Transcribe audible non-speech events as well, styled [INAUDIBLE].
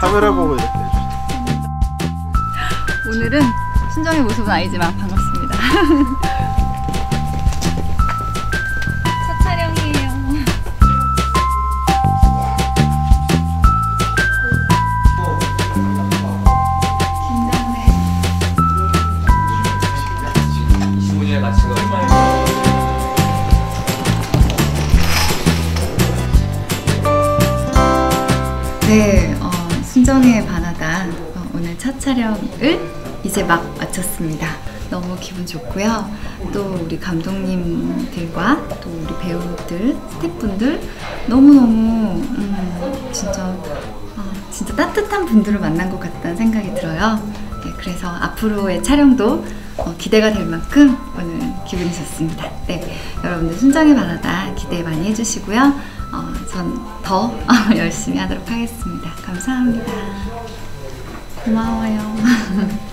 카메라 보고 이렇게 해주세요. 오늘은 순정의 모습은 아니지만 반갑습니다. [LAUGHS] 첫 촬영이에요. 긴장돼. 주문이랑 같이 가. 네, 어, 순정의 바나다 어, 오늘 첫 촬영을 이제 막 마쳤습니다. 너무 기분 좋고요. 또 우리 감독님들과 또 우리 배우들, 스태프분들 너무너무 음, 진짜 어, 진짜 따뜻한 분들을 만난 것 같다는 생각이 들어요. 네, 그래서 앞으로의 촬영도 어, 기대가 될 만큼 오늘 기분이 좋습니다. 네, 여러분들 순정의 바나다 기대 많이 해주시고요. 어, 전더 [LAUGHS] 열심히 하도록 하겠습니다. 감사합니다. 고마워요. [LAUGHS]